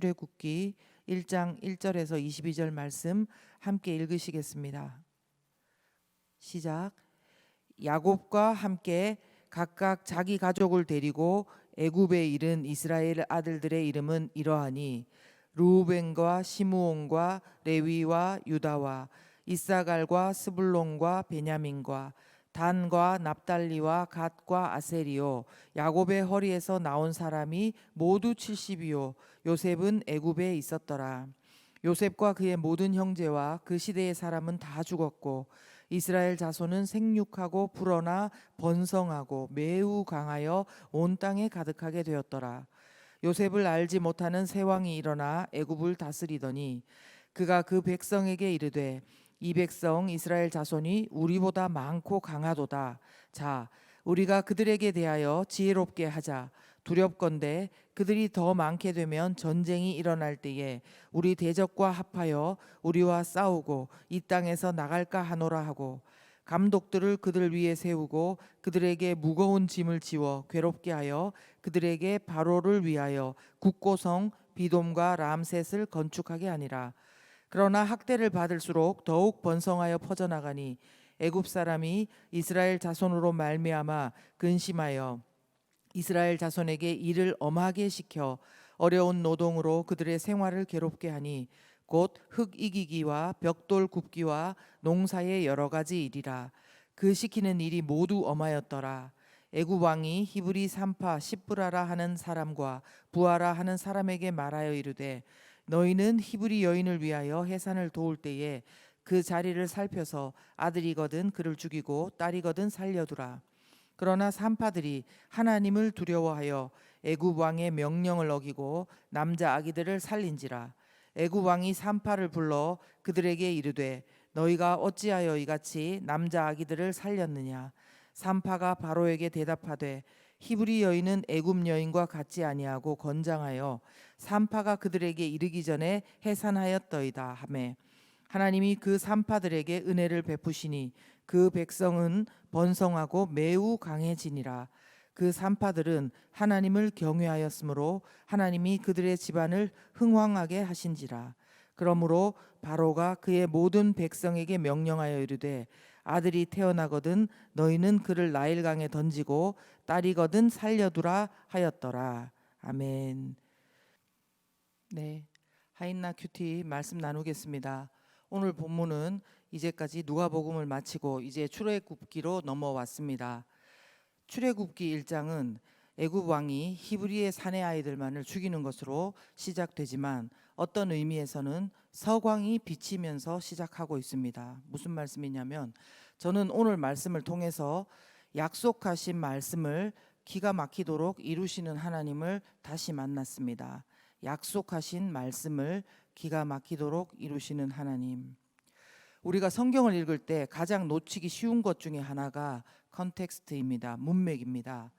출애굽기 1장 1절에서 22절 말씀 함께 읽으시겠습니다. 시작. 야곱과 함께 각각 자기 가족을 데리고 애굽에 이른 이스라엘 아들들의 이름은 이러하니 루벤과 시므온과 레위와 유다와 이사갈과 스불론과 베냐민과 단과 납달리와 갓과 아세리오 야곱의 허리에서 나온 사람이 모두 70이요. 요셉은 애굽에 있었더라. 요셉과 그의 모든 형제와 그 시대의 사람은 다 죽었고 이스라엘 자손은 생육하고 불어나 번성하고 매우 강하여 온 땅에 가득하게 되었더라. 요셉을 알지 못하는 세 왕이 일어나 애굽을 다스리더니 그가 그 백성에게 이르되 이 백성 이스라엘 자손이 우리보다 많고 강하도다. 자, 우리가 그들에게 대하여 지혜롭게 하자. 두렵건대 그들이 더 많게 되면 전쟁이 일어날 때에 우리 대적과 합하여 우리와 싸우고 이 땅에서 나갈까 하노라 하고 감독들을 그들 위에 세우고 그들에게 무거운 짐을 지워 괴롭게 하여 그들에게 바로를 위하여 국고성 비돔과 람셋을 건축하게 하니라. 그러나 학대를 받을수록 더욱 번성하여 퍼져나가니 애굽 사람이 이스라엘 자손으로 말미암아 근심하여 이스라엘 자손에게 일을 엄하게 시켜 어려운 노동으로 그들의 생활을 괴롭게 하니 곧 흙 이기기와 벽돌 굽기와 농사의 여러 가지 일이라. 그 시키는 일이 모두 엄하였더라. 애굽 왕이 히브리 산파 시브라라 하는 사람과 부하라 하는 사람에게 말하여 이르되 너희는 히브리 여인을 위하여 해산을 도울 때에 그 자리를 살펴서 아들이거든 그를 죽이고 딸이거든 살려두라. 그러나 산파들이 하나님을 두려워하여 애굽 왕의 명령을 어기고 남자 아기들을 살린지라. 애굽 왕이 산파를 불러 그들에게 이르되 너희가 어찌하여 이같이 남자 아기들을 살렸느냐. 산파가 바로에게 대답하되 히브리 여인은 애굽 여인과 같지 아니하고 건장하여 산파가 그들에게 이르기 전에 해산하였더이다 하매 하나님이 그 산파들에게 은혜를 베푸시니 그 백성은 번성하고 매우 강해지니라 그 산파들은 하나님을 경외하였으므로 하나님이 그들의 집안을 흥왕하게 하신지라 그러므로 바로가 그의 모든 백성에게 명령하여 이르되 아들이 태어나거든 너희는 그를 나일강에 던지고 딸이거든 살려두라 하였더라. 아멘. 네. 하인나 큐티 말씀 나누겠습니다. 오늘 본문은 이제까지 누가복음을 마치고 이제 출애굽기로 넘어왔습니다. 출애굽기 1장은 애굽 왕이 히브리의 사내 아이들만을 죽이는 것으로 시작되지만 어떤 의미에서는 서광이 비치면서 시작하고 있습니다. 무슨 말씀이냐면 저는 오늘 말씀을 통해서 약속하신 말씀을 기가 막히도록 이루시는 하나님을 다시 만났습니다. 약속하신 말씀을 기가 막히도록 이루시는 하나님. 우리가 성경을 읽을 때 가장 놓치기 쉬운 것 중에 하나가 컨텍스트입니다. 문맥입니다.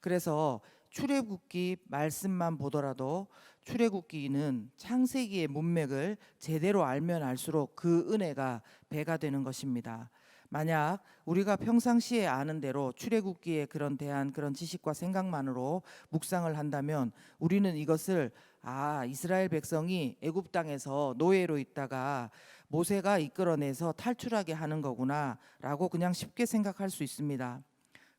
그래서 출애굽기 말씀만 보더라도 출애굽기는 창세기의 문맥을 제대로 알면 알수록 그 은혜가 배가 되는 것입니다. 만약 우리가 평상시에 아는 대로 출애굽기에 그런 대한 그런 지식과 생각만으로 묵상을 한다면 우리는 이것을 아 이스라엘 백성이 애굽 땅에서 노예로 있다가 모세가 이끌어내서 탈출하게 하는 거구나라고 그냥 쉽게 생각할 수 있습니다.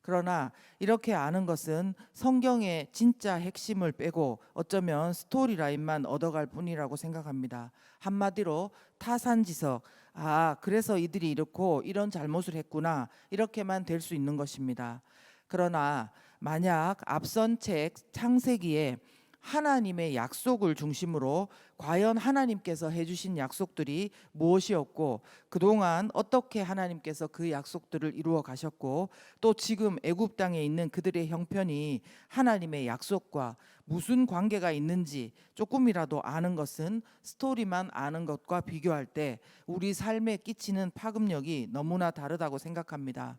그러나 이렇게 아는 것은 성경의 진짜 핵심을 빼고 어쩌면 스토리 라인만 얻어갈 뿐이라고 생각합니다. 한마디로 타산지석. 아, 그래서 이들이 이렇고 이런 잘못을 했구나. 이렇게만 될 수 있는 것입니다. 그러나 만약 앞선 책 창세기에 하나님의 약속을 중심으로 과연 하나님께서 해주신 약속들이 무엇이었고 그동안 어떻게 하나님께서 그 약속들을 이루어 가셨고 또 지금 애굽 땅에 있는 그들의 형편이 하나님의 약속과 무슨 관계가 있는지 조금이라도 아는 것은 스토리만 아는 것과 비교할 때 우리 삶에 끼치는 파급력이 너무나 다르다고 생각합니다.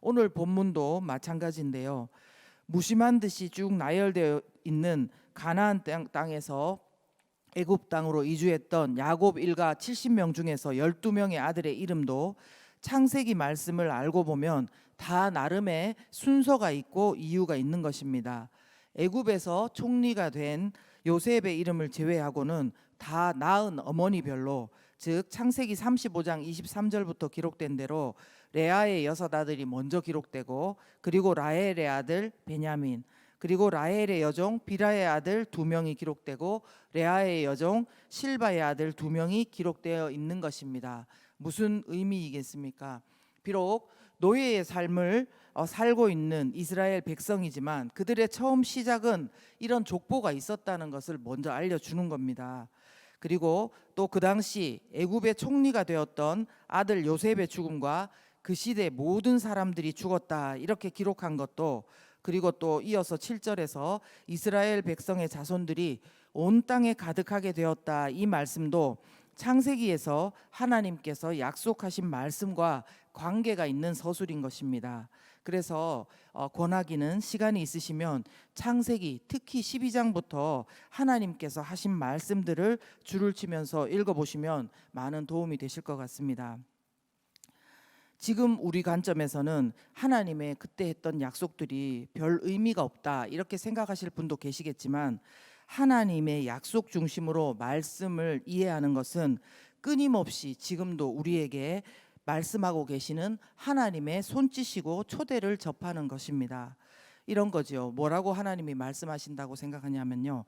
오늘 본문도 마찬가지인데요. 무심한 듯이 쭉 나열되어 있는 가나안 땅, 땅에서 애굽 땅으로 이주했던 야곱 일가 70명 중에서 12명의 아들의 이름도 창세기 말씀을 알고 보면 다 나름의 순서가 있고 이유가 있는 것입니다. 애굽에서 총리가 된 요셉의 이름을 제외하고는 다 낳은 어머니별로 즉 창세기 35장 23절부터 기록된 대로 레아의 여섯 아들이 먼저 기록되고 그리고 라헬의 아들 베냐민 그리고 라헬의 여종 비라의 아들 두 명이 기록되고 레아의 여종 실바의 아들 두 명이 기록되어 있는 것입니다. 무슨 의미이겠습니까? 비록 노예의 삶을 어, 살고 있는 이스라엘 백성이지만 그들의 처음 시작은 이런 족보가 있었다는 것을 먼저 알려주는 겁니다. 그리고 또 그 당시 애굽의 총리가 되었던 아들 요셉의 죽음과 그 시대 모든 사람들이 죽었다 이렇게 기록한 것도 그리고 또 이어서 7절에서 이스라엘 백성의 자손들이 온 땅에 가득하게 되었다 이 말씀도 창세기에서 하나님께서 약속하신 말씀과 관계가 있는 서술인 것입니다. 그래서 어, 권하기는 시간이 있으시면 창세기 특히 12장부터 하나님께서 하신 말씀들을 줄을 치면서 읽어보시면 많은 도움이 되실 것 같습니다. 지금 우리 관점에서는 하나님의 그때 했던 약속들이 별 의미가 없다 이렇게 생각하실 분도 계시겠지만 하나님의 약속 중심으로 말씀을 이해하는 것은 끊임없이 지금도 우리에게 말씀하고 계시는 하나님의 손짓이고 초대를 접하는 것입니다. 이런 거죠. 뭐라고 하나님이 말씀하신다고 생각하냐면요.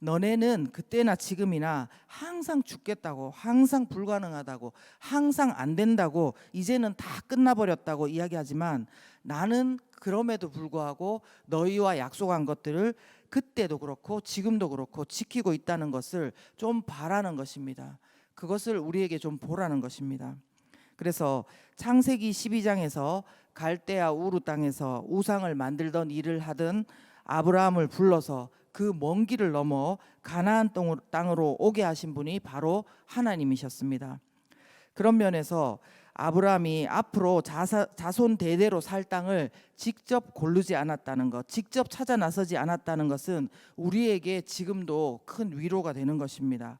너네는 그때나 지금이나 항상 죽겠다고, 항상 불가능하다고, 항상 안 된다고, 이제는 다 끝나버렸다고 이야기하지만 나는 그럼에도 불구하고 너희와 약속한 것들을 그때도 그렇고 지금도 그렇고 지키고 있다는 것을 좀 바라는 것입니다. 그것을 우리에게 좀 보라는 것입니다. 그래서 창세기 12장에서 갈대아 우루 땅에서 우상을 만들던 일을 하던 아브라함을 불러서 그 먼 길을 넘어 가나안 땅으로- 오게 하신 분이 바로 하나님이셨습니다. 그런 면에서 아브라함이 앞으로 자사, 자손 대대로 살 땅을 직접 고르지 않았다는 것, 직접 찾아 나서지 않았다는 것은 우리에게 지금도 큰 위로가 되는 것입니다.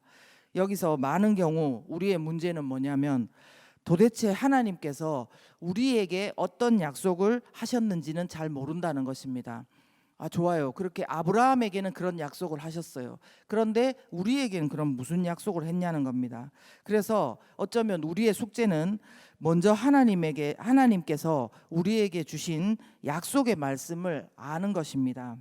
여기서 많은 경우 우리의 문제는 뭐냐면 도대체 하나님께서 우리에게 어떤 약속을 하셨는지는 잘 모른다는 것입니다. 아, 좋아요. 그렇게 아브라함에게는 그런 약속을 하셨어요. 그런데 우리에게는 그럼 무슨 약속을 했냐는 겁니다. 그래서 어쩌면 우리의 숙제는 먼저 하나님에게 하나님께서 우리에게 주신 약속의 말씀을 아는 것입니다.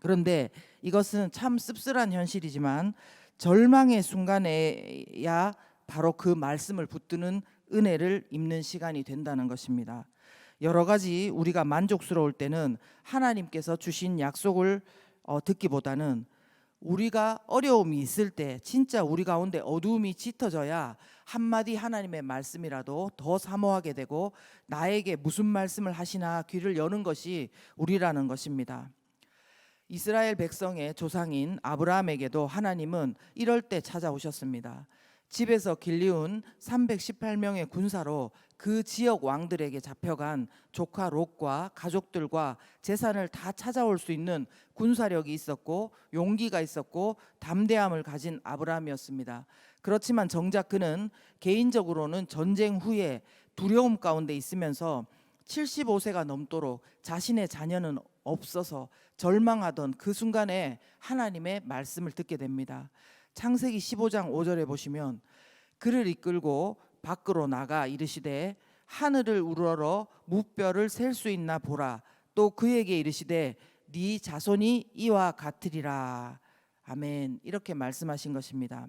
그런데 이것은 참 씁쓸한 현실이지만 절망의 순간에야 바로 그 말씀을 붙드는 은혜를 입는 시간이 된다는 것입니다. 여러 가지 우리가 만족스러울 때는 하나님께서 주신 약속을 어, 듣기보다는 우리가 어려움이 있을 때 진짜 우리 가운데 어두움이 짙어져야 한마디 하나님의 말씀이라도 더 사모하게 되고 나에게 무슨 말씀을 하시나 귀를 여는 것이 우리라는 것입니다. 이스라엘 백성의 조상인 아브라함에게도 하나님은 이럴 때 찾아오셨습니다. 집에서 길리운 318명의 군사로 그 지역 왕들에게 잡혀간 조카 롯과 가족들과 재산을 다 찾아올 수 있는 군사력이 있었고 용기가 있었고 담대함을 가진 아브라함이었습니다. 그렇지만 정작 그는 개인적으로는 전쟁 후에 두려움 가운데 있으면서 75세가 넘도록 자신의 자녀는 없어서 절망하던 그 순간에 하나님의 말씀을 듣게 됩니다. 창세기 15장 5절에 보시면 그를 이끌고 밖으로 나가 이르시되 하늘을 우러러 무뼈를 셀 수 있나 보라. 또 그에게 이르시되 네 자손이 이와 같으리라. 아멘. 이렇게 말씀하신 것입니다.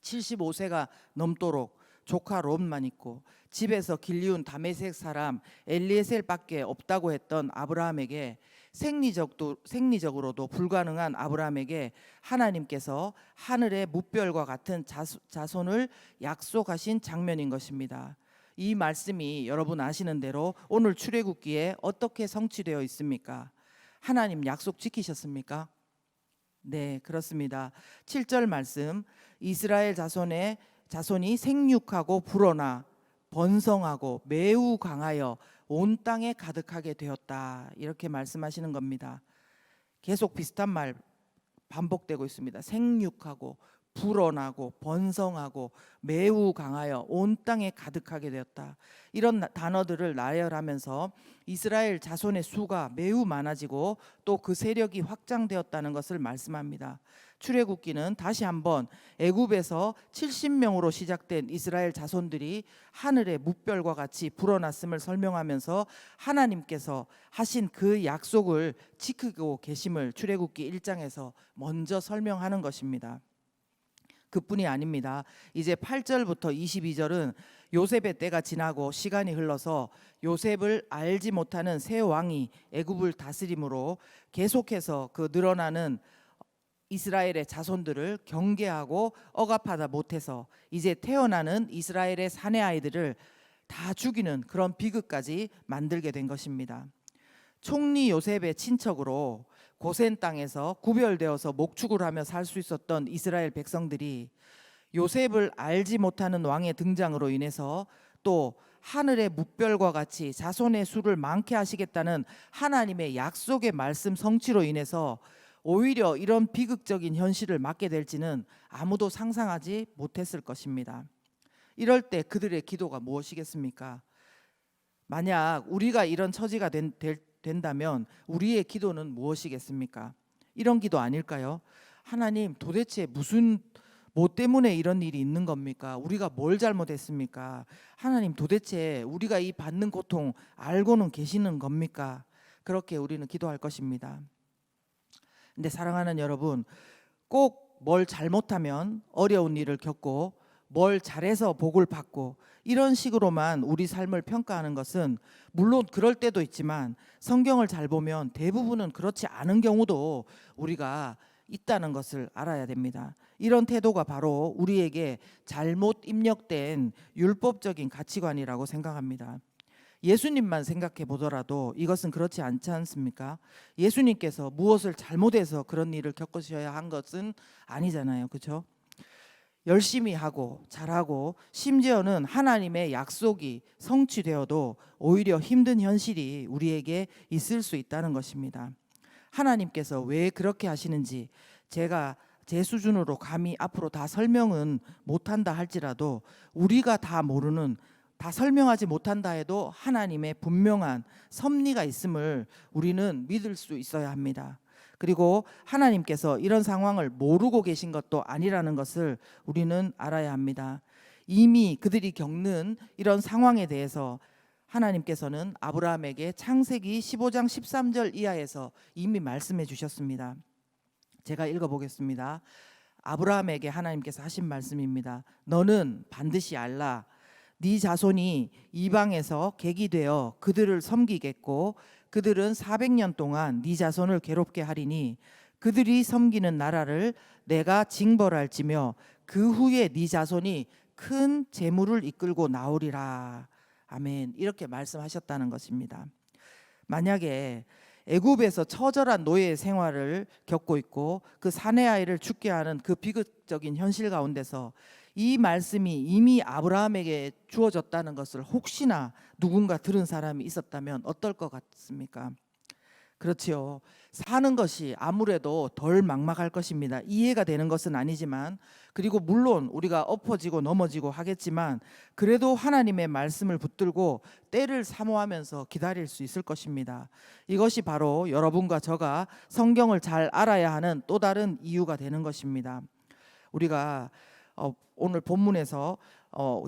75세가 넘도록 조카 롯만 있고 집에서 길리운 다메섹 사람 엘리에셀밖에 없다고 했던 아브라함에게 생리적도 생리적으로도 불가능한 아브라함에게 하나님께서 하늘의 무별과 같은 자손을 약속하신 장면인 것입니다. 이 말씀이 여러분 아시는 대로 오늘 출애굽기에 어떻게 성취되어 있습니까? 하나님 약속 지키셨습니까? 네, 그렇습니다. 7절 말씀 이스라엘 자손의 자손이 생육하고 불어나 번성하고 매우 강하여 온 땅에 가득하게 되었다. 이렇게 말씀하시는 겁니다. 계속 비슷한 말 반복되고 있습니다. 생육하고 불어나고 번성하고 매우 강하여 온 땅에 가득하게 되었다. 이런 나- 단어들을 나열하면서 이스라엘 자손의 수가 매우 많아지고 또 그 세력이 확장되었다는 것을 말씀합니다. 출애굽기는 다시 한번 애굽에서 70명으로 시작된 이스라엘 자손들이 하늘의 무별과 같이 불어났음을 설명하면서 하나님께서 하신 그 약속을 지키고 계심을 출애굽기 1장에서 먼저 설명하는 것입니다. 그뿐이 아닙니다. 이제 8절부터 22절은 요셉의 때가 지나고 시간이 흘러서 요셉을 알지 못하는 새 왕이 애굽을 다스림으로 계속해서 그 늘어나는 이스라엘의 자손들을 경계하고 억압하다 못해서 이제 태어나는 이스라엘의 사내 아이들을 다 죽이는 그런 비극까지 만들게 된 것입니다. 총리 요셉의 친척으로 고센 땅에서 구별되어서 목축을 하며 살 수 있었던 이스라엘 백성들이 요셉을 알지 못하는 왕의 등장으로 인해서 또 하늘의 무별과 같이 자손의 수를 많게 하시겠다는 하나님의 약속의 말씀 성취로 인해서 오히려 이런 비극적인 현실을 맞게 될지는 아무도 상상하지 못했을 것입니다. 이럴 때 그들의 기도가 무엇이겠습니까? 만약 우리가 이런 처지가 된, 될, 된다면 우리의 기도는 무엇이겠습니까? 이런 기도 아닐까요? 하나님 도대체 무슨 뭐 때문에 이런 일이 있는 겁니까? 우리가 뭘 잘못했습니까? 하나님 도대체 우리가 이 받는 고통 알고는 계시는 겁니까? 그렇게 우리는 기도할 것입니다. 근데 사랑하는 여러분, 꼭 뭘 잘못하면 어려운 일을 겪고 뭘 잘해서 복을 받고 이런 식으로만 우리 삶을 평가하는 것은 물론 그럴 때도 있지만 성경을 잘 보면 대부분은 그렇지 않은 경우도 우리가 있다는 것을 알아야 됩니다. 이런 태도가 바로 우리에게 잘못 입력된 율법적인 가치관이라고 생각합니다. 예수님만 생각해 보더라도 이것은 그렇지 않지 않습니까? 예수님께서 무엇을 잘못해서 그런 일을 겪으셔야 한 것은 아니잖아요. 그렇죠? 열심히 하고 잘하고 심지어는 하나님의 약속이 성취되어도 오히려 힘든 현실이 우리에게 있을 수 있다는 것입니다. 하나님께서 왜 그렇게 하시는지 제가 제 수준으로 감히 앞으로 다 설명은 못한다 할지라도 우리가 다 모르는 다 설명하지 못한다 해도 하나님의 분명한 섭리가 있음을 우리는 믿을 수 있어야 합니다. 그리고 하나님께서 이런 상황을 모르고 계신 것도 아니라는 것을 우리는 알아야 합니다. 이미 그들이 겪는 이런 상황에 대해서 하나님께서는 아브라함에게 창세기 15장 13절 이하에서 이미 말씀해 주셨습니다. 제가 읽어 보겠습니다. 아브라함에게 하나님께서 하신 말씀입니다. 너는 반드시 알라 네 자손이 이방에서 객이 되어 그들을 섬기겠고 그들은 400년 동안 네 자손을 괴롭게 하리니 그들이 섬기는 나라를 내가 징벌할지며 그 후에 네 자손이 큰 재물을 이끌고 나오리라. 아멘. 이렇게 말씀하셨다는 것입니다. 만약에 애굽에서 처절한 노예 생활을 겪고 있고 그 사내 아이를 죽게 하는 그 비극적인 현실 가운데서 이 말씀이 이미 아브라함에게 주어졌다는 것을 혹시나 누군가 들은 사람이 있었다면 어떨 것 같습니까? 그렇지요. 사는 것이 아무래도 덜 막막할 것입니다. 이해가 되는 것은 아니지만 그리고 물론 우리가 엎어지고 넘어지고 하겠지만 그래도 하나님의 말씀을 붙들고 때를 사모하면서 기다릴 수 있을 것입니다. 이것이 바로 여러분과 저가 성경을 잘 알아야 하는 또 다른 이유가 되는 것입니다. 우리가 어, 오늘 본문에서 어,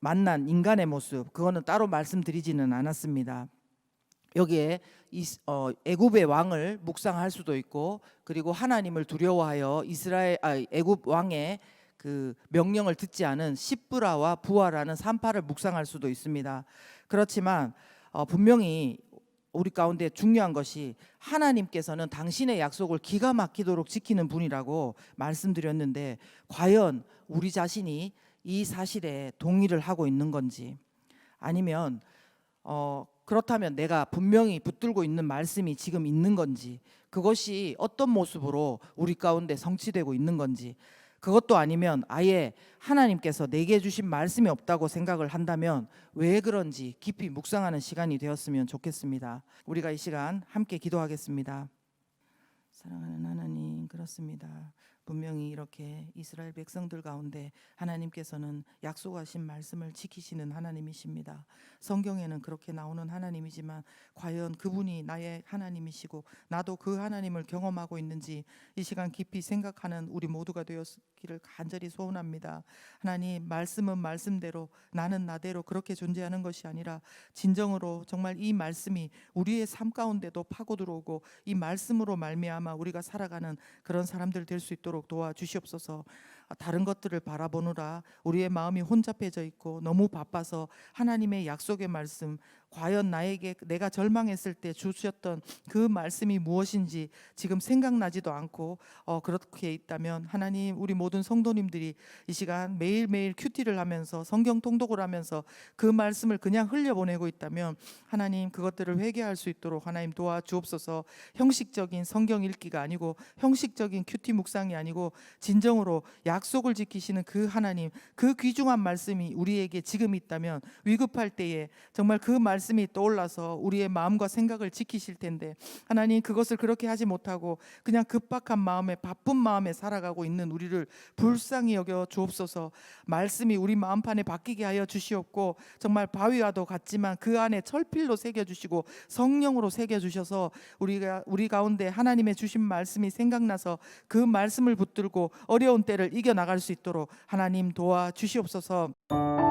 만난 인간의 모습 그거는 따로 말씀드리지는 않았습니다. 여기에 이, 어, 애굽의 왕을 묵상할 수도 있고 그리고 하나님을 두려워하여 이스라엘 아, 애굽 왕의 그 명령을 듣지 않은 시브라와 부하라는 산파를 묵상할 수도 있습니다. 그렇지만 어, 분명히 우리 가운데 중요한 것이 하나님께서는 당신의 약속을 기가 막히도록 지키는 분이라고 말씀드렸는데 과연 우리 자신이 이 사실에 동의를 하고 있는 건지 아니면 어 그렇다면 내가 분명히 붙들고 있는 말씀이 지금 있는 건지 그것이 어떤 모습으로 우리 가운데 성취되고 있는 건지 그것도 아니면 아예 하나님께서 내게 주신 말씀이 없다고 생각을 한다면 왜 그런지 깊이 묵상하는 시간이 되었으면 좋겠습니다. 우리가 이 시간 함께 기도하겠습니다. 사랑하는 하나님 그렇습니다. 분명히 이렇게 이스라엘 백성들 가운데 하나님께서는 약속하신 말씀을 지키시는 하나님이십니다. 성경에는 그렇게 나오는 하나님이지만 과연 그분이 나의 하나님이시고 나도 그 하나님을 경험하고 있는지 이 시간 깊이 생각하는 우리 모두가 되었기를 간절히 소원합니다. 하나님 말씀은 말씀대로 나는 나대로 그렇게 존재하는 것이 아니라 진정으로 정말 이 말씀이 우리의 삶 가운데도 파고 들어오고 이 말씀으로 말미암아 우리가 살아가는 그런 사람들 될 수 있도록 도와주시옵소서. 아, 다른 것들을 바라보느라 우리의 마음이 혼잡해져 있고 너무 바빠서 하나님의 약속의 말씀 과연 나에게 내가 절망했을 때 주셨던 그 말씀이 무엇인지 지금 생각나지도 않고 어, 그렇게 있다면 하나님 우리 모든 성도님들이 이 시간 매일매일 큐티를 하면서 성경 통독을 하면서 그 말씀을 그냥 흘려보내고 있다면 하나님 그것들을 회개할 수 있도록 하나님 도와주옵소서. 형식적인 성경 읽기가 아니고 형식적인 큐티 묵상이 아니고 진정으로 약속을 지키시는 그 하나님 그 귀중한 말씀이 우리에게 지금 있다면 위급할 때에 정말 그 말씀이 떠올라서 우리의 마음과 생각을 지키실 텐데 하나님 그것을 그렇게 하지 못하고 그냥 급박한 마음에 바쁜 마음에 살아가고 있는 우리를 불쌍히 여겨 주옵소서 말씀이 우리 마음판에 바뀌게 하여 주시옵고 정말 바위와도 같지만 그 안에 철필로 새겨 주시고 성령으로 새겨 주셔서 우리가 우리 가운데 하나님의 주신 말씀이 생각나서 그 말씀을 붙들고 어려운 때를 이겨 나갈 수 있도록 하나님 도와 주시옵소서.